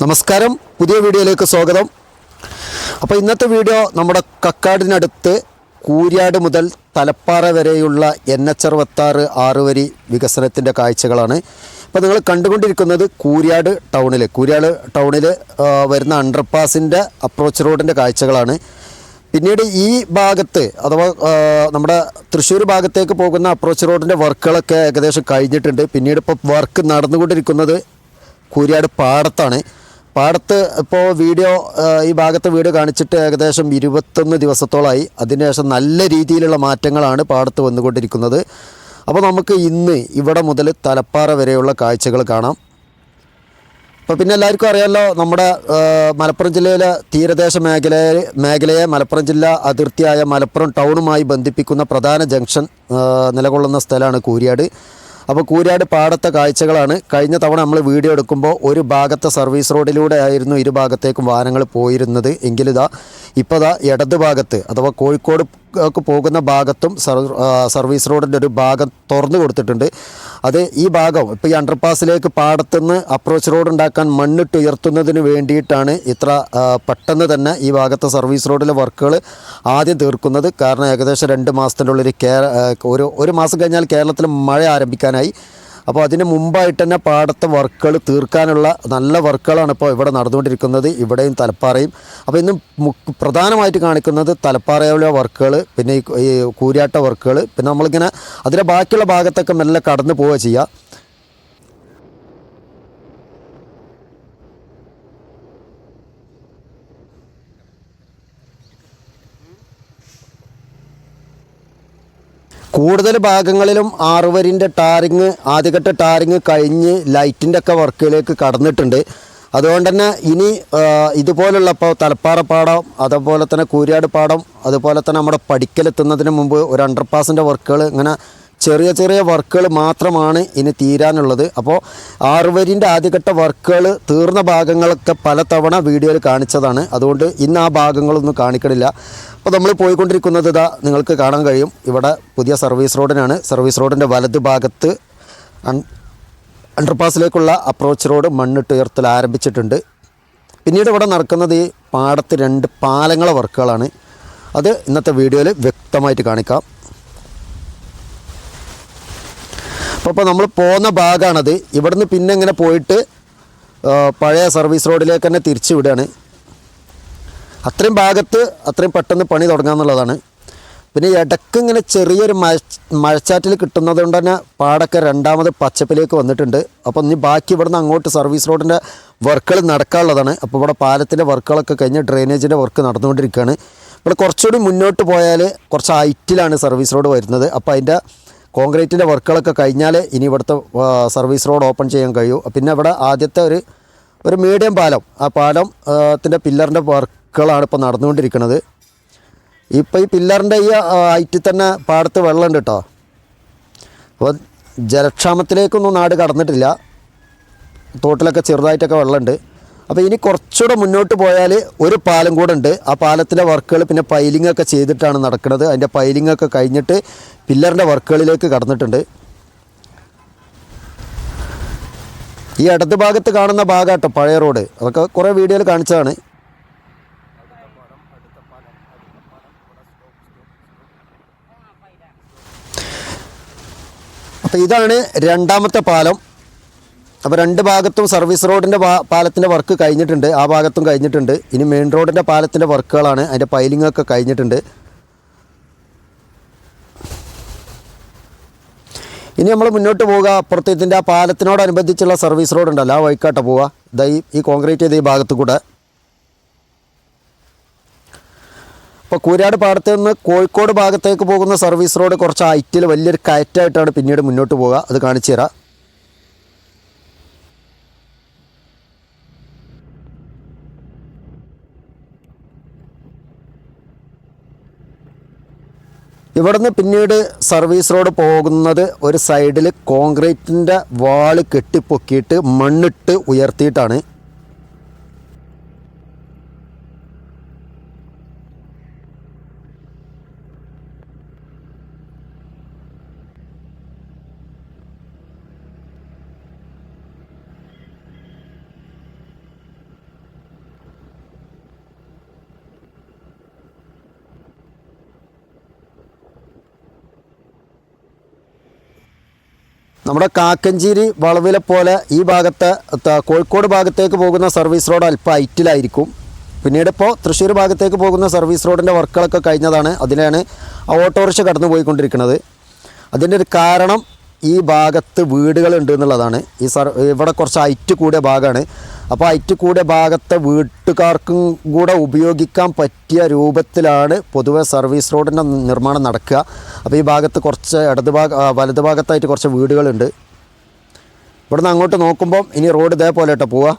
നമസ്കാരം. പുതിയ വീഡിയോയിലേക്ക് സ്വാഗതം. അപ്പോൾ ഇന്നത്തെ വീഡിയോ നമ്മുടെ കക്കാടിനടുത്ത് കൂര്യാട് മുതൽ തലപ്പാറ വരെയുള്ള എൻ എച്ച് അറുപത്താറ് ആറ് വരി വികസനത്തിന്റെ കാഴ്ചകളാണ്. ഇപ്പോൾ നിങ്ങൾ കണ്ടുകൊണ്ടിരിക്കുന്നത് കൂര്യാട് ടൗണിൽ കൂര്യാട് ടൗണിൽ വരുന്ന അണ്ടർപാസിന്റെ അപ്രോച്ച് റോഡിന്റെ കാഴ്ചകളാണ്. പിന്നീട് ഈ ഭാഗത്ത് അഥവാ നമ്മുടെ തൃശ്ശൂർ ഭാഗത്തേക്ക് പോകുന്ന അപ്രോച്ച് റോഡിന്റെ വർക്കുകളൊക്കെ ഏകദേശം കഴിഞ്ഞിട്ടുണ്ട്. പിന്നീട് ഇപ്പോൾ വർക്ക് നടന്നുകൊണ്ടിരിക്കുന്നത് കൂരിയാട് പാടത്താണ്. പാടത്ത് ഇപ്പോൾ വീഡിയോ ഈ ഭാഗത്ത് വീഡിയോ കാണിച്ചിട്ട് ഏകദേശം ഇരുപത്തൊന്ന് ദിവസത്തോളമായി അതിനുശേഷം നല്ല രീതിയിലുള്ള മാറ്റങ്ങളാണ് പാടത്ത് വന്നുകൊണ്ടിരിക്കുന്നത്. അപ്പോൾ നമുക്ക് ഇന്ന് ഇവിടെ മുതൽ തലപ്പാറ വരെയുള്ള കാഴ്ചകൾ കാണാം. അപ്പോൾ പിന്നെ എല്ലാവർക്കും അറിയാമല്ലോ നമ്മുടെ മലപ്പുറം ജില്ലയിലെ തീരദേശ മേഖല മേഖലയെ മലപ്പുറം ജില്ല അതിർത്തിയായ മലപ്പുറം ടൗണുമായി ബന്ധിപ്പിക്കുന്ന പ്രധാന ജംഗ്ഷൻ നിലകൊള്ളുന്ന സ്ഥലമാണ് കൂരിയാട്. അപ്പോൾ കൂരാട് പാടത്തെ കാഴ്ചകളാണ്. കഴിഞ്ഞ തവണ നമ്മൾ വീഡിയോ എടുക്കുമ്പോൾ ഒരു ഭാഗത്തെ സർവീസ് റോഡിലൂടെ ആയിരുന്നു ഇരു ഭാഗത്തേക്കും വാഹനങ്ങൾ പോയിരുന്നത്. എങ്കിലിതാ ഇപ്പോൾ ഇതാ ഇടത് ഭാഗത്ത് അഥവാ കോഴിക്കോട് പോകുന്ന ഭാഗത്തും സർ- സർവീസ് റോഡിന്റെ ഒരു ഭാഗം തുറന്നു കൊടുത്തിട്ടുണ്ട്. അത് ഈ ഭാഗം ഇപ്പോൾ ഈ അണ്ടർപാസിലേക്ക് പാടത്തുനിന്ന് അപ്രോച്ച് റോഡ് ഉണ്ടാക്കാൻ മണ്ണിട്ട് ഉയർത്തുന്നതിന് വേണ്ടിയിട്ടാണ് ഇത്ര പെട്ടെന്ന് തന്നെ ഈ ഭാഗത്തെ സർവീസ് റോഡിലെ വർക്കുകൾ ആദ്യം തീർക്കുന്നത്. കാരണം ഏകദേശം രണ്ട് മാസത്തിന്റെ ഉള്ളിൽ കേര ഒരു ഒരു മാസം കഴിഞ്ഞാൽ കേരളത്തിൽ മഴ ആരംഭിക്കാനായി. അപ്പോൾ അതിന് മുമ്പായിട്ട് തന്നെ പാടത്തെ വർക്കുകൾ തീർക്കാനുള്ള നല്ല വർക്കുകളാണ് ഇപ്പോൾ ഇവിടെ നടന്നുകൊണ്ടിരിക്കുന്നത്. ഇവിടെയും തലപ്പാറയും. അപ്പോൾ ഇന്ന് പ്രധാനമായിട്ട് കാണിക്കുന്നത് തലപ്പാറയിലെ വർക്കുകൾ പിന്നെ ഈ കൂരിയാട്ട വർക്കുകൾ. പിന്നെ നമ്മളിങ്ങനെ അതിന്റെ ബാക്കിയുള്ള ഭാഗത്തൊക്കെ മെല്ലെ കടന്നു പോവുക ചെയ്യുക. കൂടുതൽ ഭാഗങ്ങളിലും ആറുവരിന്റെ ടാറിങ് ആദ്യഘട്ട ടാറിങ് കഴിഞ്ഞ് ലൈറ്റിന്റെ ഒക്കെ വർക്കിലേക്ക് കടന്നിട്ടുണ്ട്. അതുകൊണ്ട് തന്നെ ഇനി ഇതുപോലുള്ള ഇപ്പോൾ തലപ്പാറ പാടം അതുപോലെ തന്നെ കൂരിയാട് പാടം അതുപോലെ തന്നെ നമ്മുടെ പടിക്കലെത്തുന്നതിന് മുമ്പ് ഒരു അണ്ടർപാസിന്റെ വർക്കുകൾ ഇങ്ങനെ ചെറിയ ചെറിയ വർക്കുകൾ മാത്രമാണ് ഇനി തീരാനുള്ളത്. അപ്പോൾ ആറുവരിന്റെ ആദ്യഘട്ട വർക്കുകൾ തീർന്ന ഭാഗങ്ങളൊക്കെ പലതവണ വീഡിയോയിൽ കാണിച്ചതാണ്. അതുകൊണ്ട് ഇന്ന് ആ ഭാഗങ്ങളൊന്നും കാണിക്കണില്ല. അപ്പോൾ നമ്മൾ പോയിക്കൊണ്ടിരിക്കുന്നത് ഇതാ നിങ്ങൾക്ക് കാണാൻ കഴിയും. ഇവിടെ പുതിയ സർവീസ് റോഡിനാണ്. സർവീസ് റോഡിന്റെ വലത് ഭാഗത്ത് അണ്ടർപാസിലേക്കുള്ള അപ്രോച്ച് റോഡ് മണ്ണിട്ട് ഉയർത്തൽ ആരംഭിച്ചിട്ടുണ്ട്. പിന്നീട് ഇവിടെ നടക്കുന്നത് ഈ പാടത്ത് രണ്ട് പാലങ്ങളെ വർക്കുകളാണ്. അത് ഇന്നത്തെ വീഡിയോയിൽ വ്യക്തമായിട്ട് കാണിക്കാം. അപ്പോൾ ഇപ്പോൾ നമ്മൾ പോകുന്ന ഭാഗമാണത് ഇവിടുന്ന് പിന്നെ ഇങ്ങനെ പോയിട്ട് പഴയ സർവീസ് റോഡിലേക്ക് തന്നെ തിരിച്ചു വിടുകയാണ് അത്രയും ഭാഗത്ത് അത്രയും പെട്ടെന്ന് പണി തുടങ്ങാമെന്നുള്ളതാണ് പിന്നെ ഇടയ്ക്ക് ഇങ്ങനെ ചെറിയൊരു മഴ മഴച്ചാറ്റിൽ കിട്ടുന്നത് കൊണ്ട് തന്നെ പാടൊക്കെ രണ്ടാമത് പച്ചപ്പിലേക്ക് വന്നിട്ടുണ്ട്. അപ്പോൾ ഇനി ബാക്കി ഇവിടുന്ന് അങ്ങോട്ട് സർവീസ് റോഡിന്റെ വർക്കുകൾ നടക്കാനുള്ളതാണ്. അപ്പോൾ ഇവിടെ പാലത്തിന്റെ വർക്കുകളൊക്കെ കഴിഞ്ഞ് ഡ്രെയിനേജിന്റെ വർക്ക് നടന്നുകൊണ്ടിരിക്കുകയാണ്. ഇവിടെ കുറച്ചുകൂടി മുന്നോട്ട് പോയാൽ കുറച്ച് ഹൈറ്റിലാണ് സർവീസ് റോഡ് വരുന്നത്. അപ്പോൾ അതിന്റെ കോൺക്രീറ്റിന്റെ വർക്കുകളൊക്കെ കഴിഞ്ഞാൽ ഇനി ഇവിടുത്തെ സർവീസ് റോഡ് ഓപ്പൺ ചെയ്യാൻ കഴിയൂ. പിന്നെ ഇവിടെ ആദ്യത്തെ ഒരു ഒരു മീഡിയം പാലം. ആ പാലം ത്തിന്റെ പില്ലറിന്റെ വർക്കുകളാണ് ഇപ്പോൾ നടന്നുകൊണ്ടിരിക്കുന്നത്. ഇപ്പോൾ ഈ പില്ലറിന്റെ ഈ ഹൈറ്റിൽ തന്നെ പാടത്ത് വെള്ളമുണ്ട് കേട്ടോ. അപ്പോൾ ജലക്ഷാമത്തിലേക്കൊന്നും നാട് കടന്നിട്ടില്ല. തോട്ടിലൊക്കെ ചെറുതായിട്ടൊക്കെ വെള്ളമുണ്ട്. അപ്പോൾ ഇനി കുറച്ചുകൂടെ മുന്നോട്ട് പോയാൽ ഒരു പാലം കൂടെ ഉണ്ട്. ആ പാലത്തിലെ വർക്കുകൾ പിന്നെ പൈലിംഗ് ഒക്കെ ചെയ്തിട്ടാണ് നടക്കുന്നത്. അതിന്റെ പൈലിംഗ് ഒക്കെ കഴിഞ്ഞിട്ട് പില്ലറിന്റെ വർക്കുകളിലേക്ക് കടന്നിട്ടുണ്ട്. ഈ ഇടത് ഭാഗത്ത് കാണുന്ന ഭാഗമാട്ടോ പഴയ റോഡ്. അതൊക്കെ കുറേ വീഡിയോയിൽ കാണിച്ചതാണ്. അപ്പോൾ ഇതാണ് രണ്ടാമത്തെ പാലം. അപ്പോൾ രണ്ട് ഭാഗത്തും സർവീസ് റോഡിന്റെ പാലത്തിന്റെ വർക്ക് കഴിഞ്ഞിട്ടുണ്ട്. ആ ഭാഗത്തും കഴിഞ്ഞിട്ടുണ്ട്. ഇനി മെയിൻ റോഡിന്റെ പാലത്തിന്റെ വർക്കുകളാണ്. അതിന്റെ പൈലിംഗ് ഒക്കെ കഴിഞ്ഞിട്ടുണ്ട്. ഇനി നമ്മൾ മുന്നോട്ട് പോവുക. അപ്പുറത്ത് ഇതിന്റെ ആ പാലത്തിനോടനുബന്ധിച്ചുള്ള സർവീസ് റോഡ് ഉണ്ടല്ലോ. ആ വഴിക്കാട്ട പോവുക. ഈ ഈ കോൺക്രീറ്റ് ചെയ്ത ഈ ഭാഗത്ത് കൂടെ ഇപ്പോൾ കൂരാട് പാടത്ത് നിന്ന് കോഴിക്കോട് ഭാഗത്തേക്ക് പോകുന്ന സർവീസ് റോഡ് കുറച്ച് ഐറ്റിൽ വലിയൊരു കയറ്റായിട്ടാണ് പിന്നീട് മുന്നോട്ട് പോവുക. അത് കാണിച്ചു തരാം. ഇവിടുന്ന് പിന്നീട് സർവീസ് റോഡ് പോകുന്നത് ഒരു സൈഡിൽ കോൺക്രീറ്റിന്റെ വാൾ കെട്ടിപ്പൊക്കിയിട്ട് മണ്ണിട്ട് ഉയർത്തിയിട്ടാണ്. നമ്മുടെ കാക്കഞ്ചേരി വളവിലെ പോലെ ഈ ഭാഗത്ത് കോഴിക്കോട് ഭാഗത്തേക്ക് പോകുന്ന സർവീസ് റോഡ് അല്പം ഹൈറ്റിലായിരിക്കും പിന്നീട് ഇപ്പോൾ തൃശ്ശൂർ ഭാഗത്തേക്ക് പോകുന്ന സർവീസ് റോഡിന്റെ വർക്കുകളൊക്കെ കഴിഞ്ഞതാണ്. അതിലാണ് ഓട്ടോറിക്ഷ കടന്നു പോയിക്കൊണ്ടിരിക്കുന്നത് അതിന്റെ ഒരു കാരണം ഈ ഭാഗത്ത് വീടുകളുണ്ട് എന്നുള്ളതാണ്. ഈ സർ ഇവിടെ കുറച്ച് ഹൈറ്റ് കൂടിയ ഭാഗമാണ്. അപ്പോൾ ഹൈറ്റ് കൂടിയ ഭാഗത്തെ വീട്ടുകാർക്കും കൂടെ ഉപയോഗിക്കാൻ പറ്റിയ രൂപത്തിലാണ് പൊതുവെ സർവീസ് റോഡിന്റെ നിർമ്മാണം നടക്കുക. അപ്പോൾ ഈ ഭാഗത്ത് കുറച്ച് ഇടത് ഭാഗ വലത് ഭാഗത്തായിട്ട് കുറച്ച് വീടുകളുണ്ട്. ഇവിടുന്ന് അങ്ങോട്ട് നോക്കുമ്പം ഇനി റോഡ് ഇതേപോലെ കേട്ടോ പോവുക.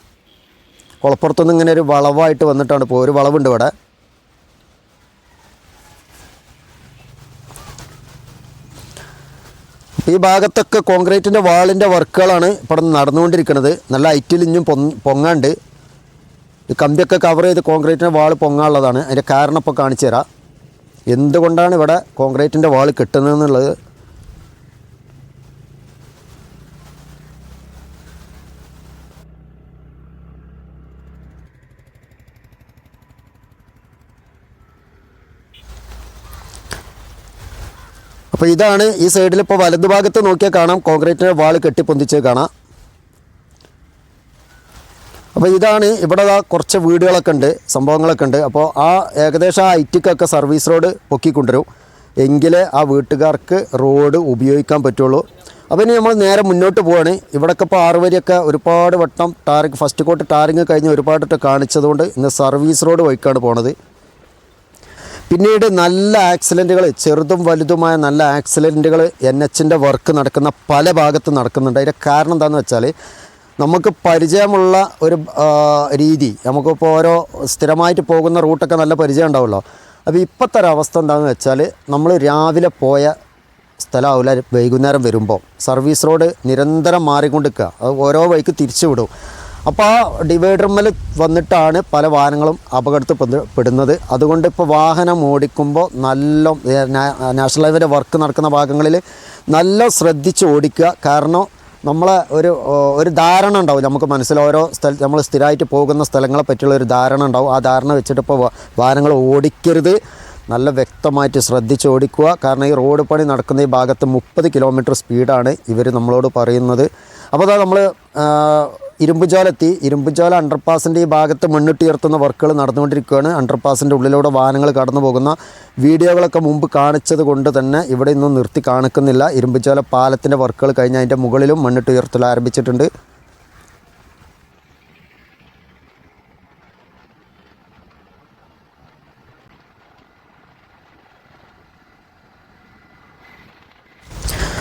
കുളപ്പുറത്തുനിന്ന് ഇങ്ങനെ ഒരു വളവായിട്ട് വന്നിട്ടാണ് പോകുക ഒരു വളവുണ്ട് ഇവിടെ. ഈ ഭാഗത്തൊക്കെ കോൺക്രീറ്റിന്റെ വാളിന്റെ വർക്കുകളാണ് ഇപ്പം നടന്നുകൊണ്ടിരിക്കുന്നത്. നല്ല ഐറ്റിലിഞ്ഞും പൊ പൊങ് പൊങ്ങാണ്ട്. ഈ കമ്പിയൊക്കെ കവർ ചെയ്ത് കോൺക്രീറ്റിന്റെ വാൾ പൊങ്ങാനുള്ളതാണ്. അതിന്റെ കാരണം ഇപ്പോൾ കാണിച്ചു തരാം എന്തുകൊണ്ടാണ് ഇവിടെ കോൺക്രീറ്റിന്റെ വാൾ കിട്ടുന്നതെന്നുള്ളത് അപ്പോൾ ഇതാണ് ഈ സൈഡിൽ ഇപ്പോൾ വലതുഭാഗത്ത് നോക്കിയാൽ കാണാം. കോൺക്രീറ്റിന്റെ വാൾ കെട്ടിപ്പൊന്തിച്ച് കാണാം. അപ്പോൾ ഇതാണ് ഇവിടെ കുറച്ച് വീടുകളൊക്കെ ഉണ്ട് സംഭവങ്ങളൊക്കെ ഉണ്ട്. അപ്പോൾ ആ ഏകദേശം ആ ഐറ്റിക്കൊക്കെ സർവീസ് റോഡ് പൊക്കിക്കൊണ്ടുവരും. എങ്കിലേ ആ വീട്ടുകാർക്ക് റോഡ് ഉപയോഗിക്കാൻ പറ്റുള്ളൂ. അപ്പോൾ ഇനി നമ്മൾ നേരെ മുന്നോട്ട് പോവാണ്. ഇവിടെയൊക്കെ ഇപ്പോൾ ആറുവരിയൊക്കെ ഒരുപാട് വട്ടം ടാറിങ് ഫസ്റ്റ് കോട്ട് ടാറിങ് കഴിഞ്ഞ് ഒരുപാട് കാണിച്ചതുകൊണ്ട് ഇന്ന് സർവീസ് റോഡ് വഴിക്കാണ് പോണത്. പിന്നീട് നല്ല ആക്സിഡന്റുകൾ ചെറുതും വലുതുമായ നല്ല ആക്സിഡന്റുകൾ എൻ എച്ചിന്റെ വർക്ക് നടക്കുന്ന പല ഭാഗത്തും നടക്കുന്നുണ്ട്. അതിന്റെ കാരണം എന്താണെന്ന് വെച്ചാൽ നമുക്ക് പരിചയമുള്ള ഒരു രീതി നമുക്കിപ്പോൾ ഓരോ സ്ഥിരമായിട്ട് പോകുന്ന റൂട്ടൊക്കെ നല്ല പരിചയം ഉണ്ടാവുമല്ലോ. അപ്പോൾ ഇപ്പോഴത്തെ ഒരു അവസ്ഥ എന്താണെന്ന് വെച്ചാൽ നമ്മൾ രാവിലെ പോയ സ്ഥലമാവില്ല വൈകുന്നേരം വരുമ്പോൾ സർവീസ് റോഡ് നിരന്തരം മാറിക്കൊണ്ടിരിക്കുക. അത് ഓരോ വഴിക്ക് തിരിച്ചു വിടും അപ്പോൾ ആ ഡിവൈഡർമേൽ വന്നിട്ടാണ് പല വാഹനങ്ങളും അപകടത്തിൽ പെടുന്നത്. അതുകൊണ്ട് ഇപ്പോൾ വാഹനം ഓടിക്കുമ്പോൾ നല്ല നാഷണൽ ഹൈവേന്റെ വർക്ക് നടക്കുന്ന ഭാഗങ്ങളിൽ നല്ല ശ്രദ്ധിച്ച് ഓടിക്കുക. കാരണം നമ്മളെ ഒരു ഒരു ധാരണ ഉണ്ടാവും. നമുക്ക് മനസ്സിൽ ഓരോ സ്ഥല നമ്മൾ സ്ഥിരമായിട്ട് പോകുന്ന സ്ഥലങ്ങളെ പറ്റിയുള്ള ഒരു ധാരണ ഉണ്ടാവും. ആ ധാരണ വെച്ചിട്ട് ഇപ്പോൾ വാഹനങ്ങൾ ഓടിക്കരുത്. നല്ല വ്യക്തമായിട്ട് ശ്രദ്ധിച്ച് ഓടിക്കുക. കാരണം ഈ റോഡ് പണി നടക്കുന്ന ഈ ഭാഗത്ത് മുപ്പത് കിലോമീറ്റർ സ്പീഡാണ് ഇവർ നമ്മളോട് പറയുന്നത്. അപ്പോൾ അതാ നമ്മൾ ഇരുമ്പുചോലെത്തി ഇരുമ്പുചോല അണ്ടർപാസിന്റെ ഈ ഭാഗത്ത് മണ്ണിട്ടുയർത്തുന്ന വർക്കുകൾ നടന്നുകൊണ്ടിരിക്കുകയാണ്. അണ്ടർപാസിന്റെ ഉള്ളിലൂടെ വാഹനങ്ങൾ കടന്നു പോകുന്ന വീഡിയോകളൊക്കെ മുമ്പ് കാണിച്ചത് കൊണ്ട് തന്നെ ഇവിടെ ഇന്നും നിർത്തി കാണിക്കുന്നില്ല. ഇരുമ്പുചോല പാലത്തിന്റെ വർക്കുകൾ കഴിഞ്ഞ് അതിന്റെ മുകളിലും മണ്ണിട്ടുയർത്തൽ ആരംഭിച്ചിട്ടുണ്ട്.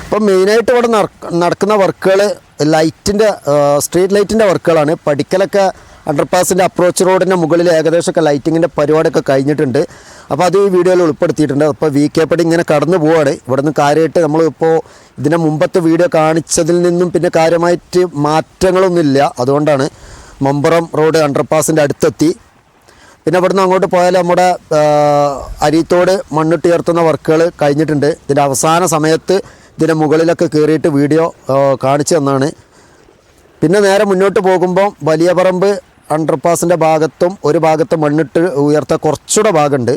ഇപ്പം മെയിനായിട്ട് ഇവിടെ നടക്ക- നടക്കുന്ന വർക്കുകൾ ലൈറ്റിന്റെ സ്ട്രീറ്റ് ലൈറ്റിന്റെ വർക്കുകളാണ്. പഠിക്കലൊക്കെ അണ്ടർപാസിന്റെ അപ്രോച്ച് റോഡിന്റെ മുകളിൽ ഏകദേശമൊക്കെ ലൈറ്റിങ്ങിന്റെ പരിപാടിയൊക്കെ കഴിഞ്ഞിട്ടുണ്ട്. അപ്പോൾ അത് ഈ വീഡിയോയിൽ ഉൾപ്പെടുത്തിയിട്ടുണ്ട്. അപ്പോൾ വി കെ പടി ഇങ്ങനെ കടന്നു പോവാണ്. നിന്ന് കാര്യമായിട്ട് നമ്മളിപ്പോൾ ഇതിന്റെ മുമ്പത്തെ വീഡിയോ കാണിച്ചതിൽ നിന്നും പിന്നെ കാര്യമായിട്ട് മാറ്റങ്ങളൊന്നുമില്ല. അതുകൊണ്ടാണ് മമ്പറം റോഡ് അണ്ടർപാസിന്റെ അടുത്തെത്തി. പിന്നെ ഇവിടുന്ന് അങ്ങോട്ട് പോയാൽ നമ്മുടെ അരിത്തോട് മണ്ണിട്ടുയർത്തുന്ന വർക്കുകൾ കഴിഞ്ഞിട്ടുണ്ട്. ഇതിന്റെ അവസാന സമയത്ത് ഇതിന്റെ മുകളിലൊക്കെ കയറിയിട്ട് വീഡിയോ കാണിച്ചു തന്നാണ്. പിന്നെ നേരെ മുന്നോട്ട് പോകുമ്പോൾ വലിയ പറമ്പ് അണ്ടർപാസിന്റെ ഭാഗത്തും ഒരു ഭാഗത്ത് മണ്ണിട്ട് ഉയർത്ത കുറച്ചുകൂടെ ഭാഗമുണ്ട്.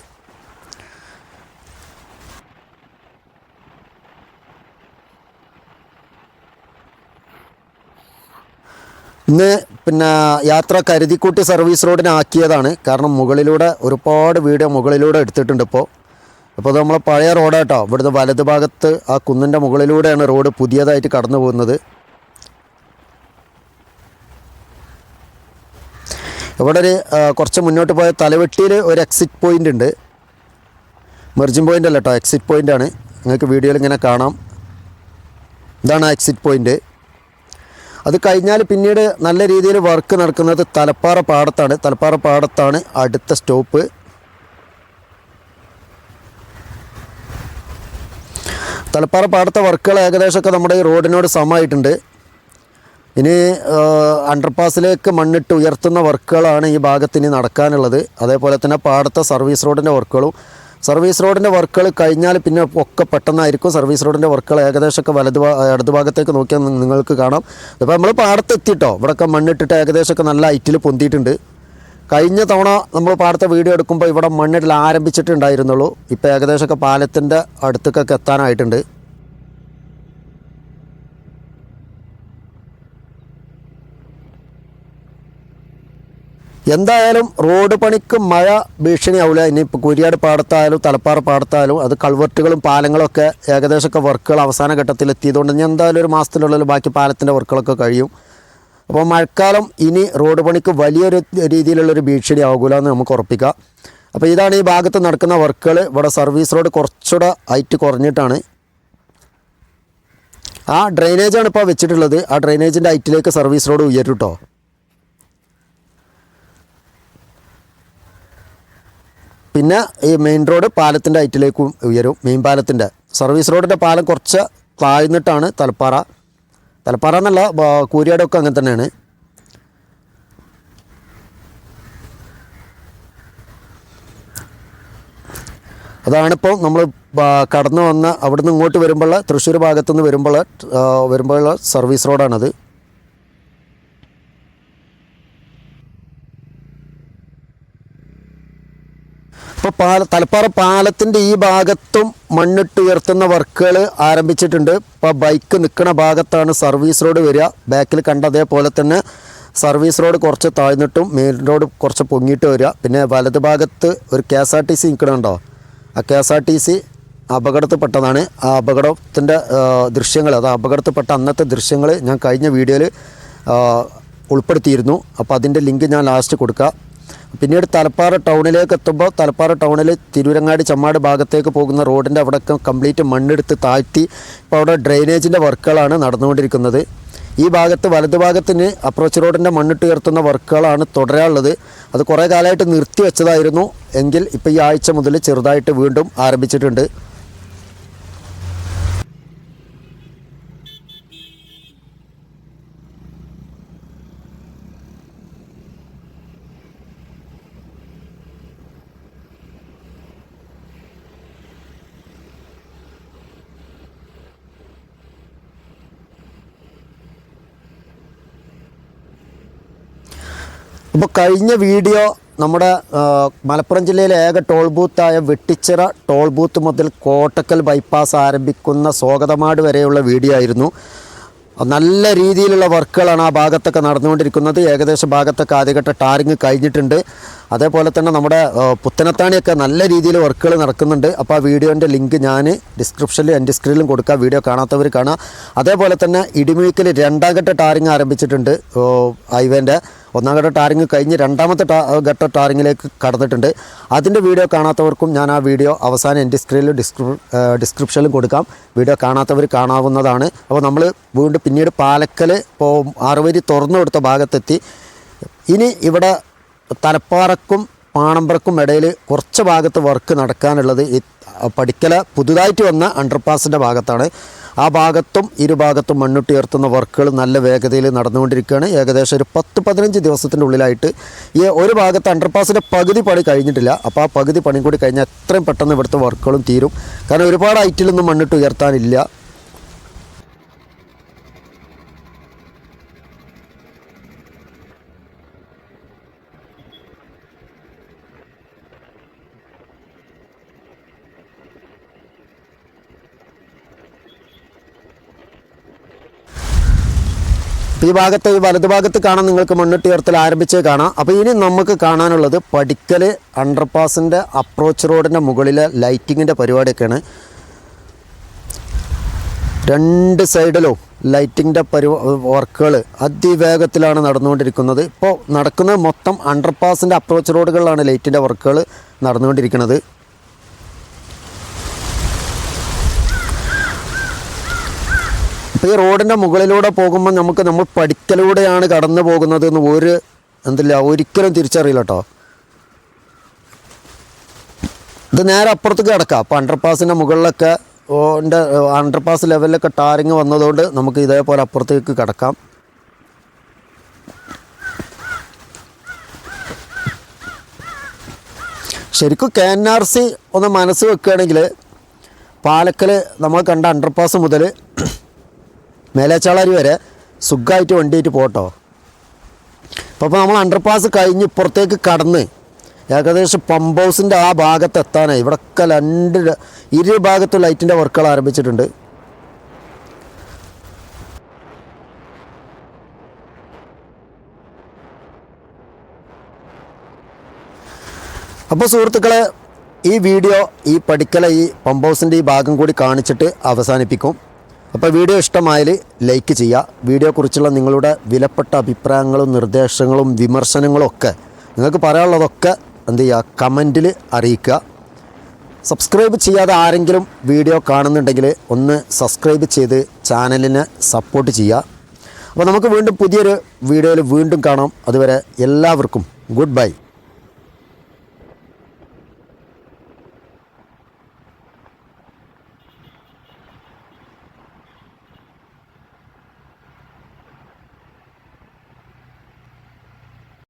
ഇന്ന് പിന്നെ യാത്ര കരുതിക്കൂട്ടി സർവീസ് റോഡിനാക്കിയതാണ് കാരണം മുകളിലൂടെ ഒരുപാട് വീഡിയോ മുകളിലൂടെ എടുത്തിട്ടുണ്ട് ഇപ്പോൾ അപ്പോൾ അത് നമ്മളെ പഴയ റോഡാട്ടോ. ഇവിടുത്തെ വലത് ഭാഗത്ത് ആ കുന്നിന്റെ മുകളിലൂടെയാണ് റോഡ് പുതിയതായിട്ട് കടന്നു പോകുന്നത്. ഇവിടെ ഒരു കുറച്ച് മുന്നോട്ട് പോയ തലവെട്ടിയിൽ ഒരു എക്സിറ്റ് പോയിന്റ് ഉണ്ട്. മെർജിൻ പോയിന്റ് അല്ല കേട്ടോ എക്സിറ്റ് പോയിന്റ് ആണ്. നിങ്ങൾക്ക് വീഡിയോയിൽ ഇങ്ങനെ കാണാം. ഇതാണ് എക്സിറ്റ് പോയിന്റ് അത് കഴിഞ്ഞാൽ പിന്നീട് നല്ല രീതിയിൽ വർക്ക് നടക്കുന്നത് തലപ്പാറ പാടത്താണ്. തലപ്പാറ പാടത്താണ് അടുത്ത സ്റ്റോപ്പ് തലപ്പാറ പാടത്തെ വർക്കുകൾ ഏകദേശമൊക്കെ നമ്മുടെ ഈ റോഡിനോട് സമമായിട്ടുണ്ട്. ഇനി അണ്ടർപാസിലേക്ക് മണ്ണിട്ട് ഉയർത്തുന്ന വർക്കുകളാണ് ഈ ഭാഗത്ത് ഇനി നടക്കാനുള്ളത്. അതേപോലെ തന്നെ പാടത്തെ സർവീസ് റോഡിന്റെ വർക്കുകളും സർവീസ് റോഡിന്റെ വർക്കുകൾ കഴിഞ്ഞാൽ പിന്നെ ഒക്കെ പെട്ടെന്നായിരിക്കും സർവീസ് റോഡിന്റെ വർക്കുകൾ ഏകദേശമൊക്കെ വലത് ഇടതു ഭാഗത്തേക്ക് നോക്കിയാൽ നിങ്ങൾക്ക് കാണാം. ഇപ്പോൾ നമ്മൾ പാടത്ത് എത്തിയിട്ടോ ഇവിടെയൊക്കെ മണ്ണിട്ടിട്ട് ഏകദേശമൊക്കെ നല്ല ഐറ്റിൽ പൊന്തിയിട്ടുണ്ട്. കഴിഞ്ഞ തവണ നമ്മൾ പാടത്തെ വീഡിയോ എടുക്കുമ്പോൾ ഇവിടെ മണ്ണിടൽ ആരംഭിച്ചിട്ടുണ്ടായിരുന്നുള്ളൂ. ഇപ്പോൾ ഏകദേശമൊക്കെ പാലത്തിന്റെ അടുത്തേക്കൊക്കെ എത്താനായിട്ടുണ്ട്. എന്തായാലും റോഡ് പണിക്ക് മഴ ഭീഷണിയാവില്ല ഇനിയിപ്പോൾ കുരിയാട് പാടത്തായാലും തലപ്പാറ പാടത്തായാലും അത് കൾവെട്ടുകളും പാലങ്ങളൊക്കെ ഏകദേശമൊക്കെ വർക്കുകൾ അവസാന ഘട്ടത്തിൽ എത്തിയതുകൊണ്ട് ഞാൻ എന്തായാലും ഒരു മാസത്തിനുള്ളിൽ ബാക്കി പാലത്തിന്റെ വർക്കുകളൊക്കെ കഴിയും. അപ്പോൾ മഴക്കാലം ഇനി റോഡ് പണിക്ക് വലിയൊരു രീതിയിലുള്ളൊരു ഭീഷണി ആകൂല എന്ന് നമുക്ക് ഉറപ്പിക്കാം. അപ്പോൾ ഇതാണ് ഈ ഭാഗത്ത് നടക്കുന്ന വർക്കുകൾ. ഇവിടെ സർവീസ് റോഡ് കുറച്ചുകൂടെ ഹൈറ്റ് കുറഞ്ഞിട്ടാണ്. ആ ഡ്രെയിനേജാണ് ഇപ്പോൾ വെച്ചിട്ടുള്ളത്. ആ ഡ്രെയിനേജിന്റെ ഹൈറ്റിലേക്ക് സർവീസ് റോഡ് ഉയരും കേട്ടോ. പിന്നെ ഈ മെയിൻ റോഡ് പാലത്തിന്റെ ഹൈറ്റിലേക്കും ഉയരും. മെയിൻ പാലത്തിന്റെ. സർവീസ് റോഡിന്റെ പാലം കുറച്ച് താഴ്ന്നിട്ടാണ് തലപ്പാറ. തലപ്പാറ എന്നല്ല കൂരിയാടൊക്കെ അങ്ങനെ തന്നെയാണ്. അതാണിപ്പോൾ നമ്മൾ കടന്നു വന്ന അവിടുന്ന് ഇങ്ങോട്ട് വരുമ്പോൾ തൃശ്ശൂർ ഭാഗത്തുനിന്ന് വരുമ്പോൾ വരുമ്പോഴുള്ള സർവീസ് റോഡാണത് ഇപ്പോൾ പാല തലപ്പാറ പാലത്തിന്റെ ഈ ഭാഗത്തും മണ്ണിട്ട് ഉയർത്തുന്ന വർക്കുകൾ ആരംഭിച്ചിട്ടുണ്ട്. ഇപ്പോൾ ബൈക്ക് നിൽക്കുന്ന ഭാഗത്താണ് സർവീസ് റോഡ് വരിക. ബാക്കിൽ കണ്ട അതേപോലെ തന്നെ സർവീസ് റോഡ് കുറച്ച് താഴ്ന്നിട്ടും മെയിൻ റോഡ് കുറച്ച് പൊങ്ങിയിട്ട് വരിക. പിന്നെ വലത് ഭാഗത്ത് ഒരു K S R T C നിൽക്കണുണ്ടോ ആ K S R T C അപകടത്തിൽപ്പെട്ടതാണ്. ആ അപകടത്തിന്റെ ദൃശ്യങ്ങൾ അത് അപകടത്തിൽപ്പെട്ട അന്നത്തെ ദൃശ്യങ്ങൾ ഞാൻ കഴിഞ്ഞ വീഡിയോയിൽ ഉൾപ്പെടുത്തിയിരുന്നു. അപ്പോൾ അതിന്റെ ലിങ്ക് ഞാൻ ലാസ്റ്റ് കൊടുക്കാം. പിന്നീട് തലപ്പാറ ടൗണിലേക്ക് എത്തുമ്പോൾ തലപ്പാറ ടൗണിൽ തിരൂരങ്ങാടി ചമ്മാട് ഭാഗത്തേക്ക് പോകുന്ന റോഡിന്റെ അവിടെ കംപ്ലീറ്റ് മണ്ണെടുത്ത് താഴ്ത്തി ഇപ്പോൾ അവിടെ ഡ്രെയിനേജിന്റെ വർക്കുകളാണ് നടന്നുകൊണ്ടിരിക്കുന്നത്. ഈ ഭാഗത്ത് വലതുഭാഗത്തിന് അപ്രോച്ച് റോഡിന്റെ മണ്ണിട്ട് ഉയർത്തുന്ന വർക്കുകളാണ് തുടരാനുള്ളത്. അത് കുറേ കാലമായിട്ട് നിർത്തി വെച്ചതായിരുന്നു എങ്കിൽ ഇപ്പോൾ ഈ ആഴ്ച മുതൽ ചെറുതായിട്ട് വീണ്ടും ആരംഭിച്ചിട്ടുണ്ട്. ഇപ്പോൾ കഴിഞ്ഞ വീഡിയോ നമ്മുടെ മലപ്പുറം ജില്ലയിലെ ഏക ടോൾ ബൂത്തായ വെട്ടിച്ചിറ ടോൾ ബൂത്ത് മുതൽ കോട്ടക്കൽ ബൈപ്പാസ് ആരംഭിക്കുന്ന സ്വാഗതമാട് വരെയുള്ള വീഡിയോ ആയിരുന്നു. നല്ല രീതിയിലുള്ള വർക്കുകളാണ് ആ ഭാഗത്തൊക്കെ നടന്നുകൊണ്ടിരിക്കുന്നത്. ഏകദേശം ഭാഗത്തൊക്കെ ആദ്യഘട്ട ടാറിങ് കഴിഞ്ഞിട്ടുണ്ട്. അതേപോലെ തന്നെ നമ്മുടെ പുത്തനത്താണിയൊക്കെ നല്ല രീതിയിൽ വർക്കുകൾ നടക്കുന്നുണ്ട്. അപ്പോൾ ആ വീഡിയോന്റെ ലിങ്ക് ഞാൻ ഡിസ്ക്രിപ്ഷനിലും എന്റെ സ്ക്രീനിലും കൊടുക്കുക വീഡിയോ കാണാത്തവർ കാണാം. അതേപോലെ തന്നെ ഇടിമിഴിക്കൽ രണ്ടാം ഘട്ട ടാറിങ് ആരംഭിച്ചിട്ടുണ്ട് ഹൈവേന്റെ ഒന്നാം ഘട്ട ടാറിങ് കഴിഞ്ഞ് രണ്ടാമത്തെ ഘട്ട ടാറിങ്ങിലേക്ക് കടന്നിട്ടുണ്ട്. അതിന്റെ വീഡിയോ കാണാത്തവർക്കും ഞാൻ ആ വീഡിയോ അവസാനം എന്റെ സ്ക്രീനിലും ഡിസ്ക്രി ഡിസ്ക്രിപ്ഷനിലും കൊടുക്കാം. വീഡിയോ കാണാത്തവർ കാണാവുന്നതാണ്. അപ്പോൾ നമ്മൾ വീണ്ടും പിന്നീട് പാലക്കൽ ഇപ്പോൾ ആറുവരി തുറന്നു കൊടുത്ത ഭാഗത്തെത്തി. ഇനി ഇവിടെ തലപ്പാറക്കും പാണമ്പ്രക്കും ഇടയിൽ കുറച്ച് ഭാഗത്ത് വർക്ക് നടക്കാനുള്ളത് ഈ പഠിക്കല പുതുതായിട്ട് വന്ന അണ്ടർപാസിന്റെ ഭാഗത്താണ്. ആ ഭാഗത്തും ഇരുഭാഗത്തും മണ്ണുട്ടിയുയർത്തുന്ന വർക്കുകൾ നല്ല വേഗതയിൽ നടന്നുകൊണ്ടിരിക്കുകയാണ്. ഏകദേശം ഒരു പത്ത് പതിനഞ്ച് ദിവസത്തിന്റെ ഉള്ളിലായിട്ട് ഈ ഒരു ഭാഗത്ത് അണ്ടർപാസിന്റെ പകുതി പണി കഴിഞ്ഞിട്ടില്ല. അപ്പോൾ ആ പകുതി പണി കൂടി കഴിഞ്ഞാൽ എത്രയും പെട്ടെന്ന് ഇവിടുത്തെ വർക്കുകളും തീരും. കാരണം ഒരുപാട് ഐറ്റിലൊന്നും മണ്ണിട്ട് ഉയർത്താനില്ല ഈ ഭാഗത്ത് ഈ വലത് ഭാഗത്ത് കാണാൻ നിങ്ങൾക്ക് മണ്ണിട്ട് ഉയർത്തൽ ആരംഭിച്ചേ കാണാം. അപ്പോൾ ഇനി നമുക്ക് കാണാനുള്ളത് പടിക്കൽ അണ്ടർപാസിന്റെ അപ്രോച്ച് റോഡിന്റെ മുകളിലെ ലൈറ്റിങ്ങിന്റെ പരിപാടിയൊക്കെയാണ്. രണ്ട് സൈഡിലും ലൈറ്റിങ്ങിന്റെ പരി വർക്കുകൾ അതിവേഗത്തിലാണ് നടന്നുകൊണ്ടിരിക്കുന്നത്. ഇപ്പോൾ നടക്കുന്നത് മൊത്തം അണ്ടർപാസിന്റെ അപ്രോച്ച് റോഡുകളിലാണ് ലൈറ്റിന്റെ വർക്കുകൾ നടന്നുകൊണ്ടിരിക്കുന്നത്. അപ്പോൾ ഈ റോഡിന്റെ മുകളിലൂടെ പോകുമ്പോൾ നമുക്ക് നമ്മൾ പഠിക്കലൂടെയാണ് കടന്നു പോകുന്നത് എന്ന് ഒരു എന്തില്ല ഒരിക്കലും തിരിച്ചറിയില്ല കേട്ടോ ഇത് നേരെ അപ്പുറത്തേക്ക് കിടക്കാം. അപ്പോൾ അണ്ടർപാസിന്റെ മുകളിലൊക്കെ ഓന്റെ അണ്ടർപാസ് ലെവലിലൊക്കെ ടാറിങ് വന്നതുകൊണ്ട് നമുക്ക് ഇതേപോലെ അപ്പുറത്തേക്ക് കിടക്കാം. ശരിക്കും കെ എൻ ആർ സി ഒന്ന് മനസ്സ് വെക്കുകയാണെങ്കിൽ പാലക്കൽ നമ്മൾ കണ്ട അണ്ടർപാസ് മുതൽ മേലേച്ചാളാരി വരെ സുഖമായിട്ട് വണ്ടിയിട്ട് പോട്ടോ. അപ്പോൾ നമ്മൾ അണ്ടർപാസ് കഴിഞ്ഞ് ഇപ്പുറത്തേക്ക് കടന്ന് ഏകദേശം പമ്പ് ഹൗസിന്റെ ആ ഭാഗത്ത് എത്താനായി. ഇവിടെയൊക്കെ രണ്ട് ഇരു ഭാഗത്തും ലൈറ്റിന്റെ വർക്കുകൾ ആരംഭിച്ചിട്ടുണ്ട്. അപ്പോൾ സുഹൃത്തുക്കളെ ഈ വീഡിയോ ഈ പഠിക്കല ഈ പമ്പ് ഹൗസിന്റെ ഈ ഭാഗം കൂടി കാണിച്ചിട്ട് അവസാനിപ്പിക്കും. അപ്പോൾ വീഡിയോ ഇഷ്ടമായാൽ ലൈക്ക് ചെയ്യുക. വീഡിയോയെക്കുറിച്ചുള്ള നിങ്ങളുടെ വിലപ്പെട്ട അഭിപ്രായങ്ങളും നിർദ്ദേശങ്ങളും വിമർശനങ്ങളും ഒക്കെ നിങ്ങൾക്ക് പറയാനുള്ളതൊക്കെ എന്ത് ചെയ്യുക? കമന്റിൽ അറിയിക്കുക. സബ്സ്ക്രൈബ് ചെയ്യാതെ ആരെങ്കിലും വീഡിയോ കാണുന്നുണ്ടെങ്കിൽ ഒന്ന് സബ്സ്ക്രൈബ് ചെയ്ത് ചാനലിനെ സപ്പോർട്ട് ചെയ്യുക. അപ്പോൾ നമുക്ക് വീണ്ടും പുതിയൊരു വീഡിയോയിൽ വീണ്ടും കാണാം. അതുവരെ എല്ലാവർക്കും ഗുഡ് ബൈ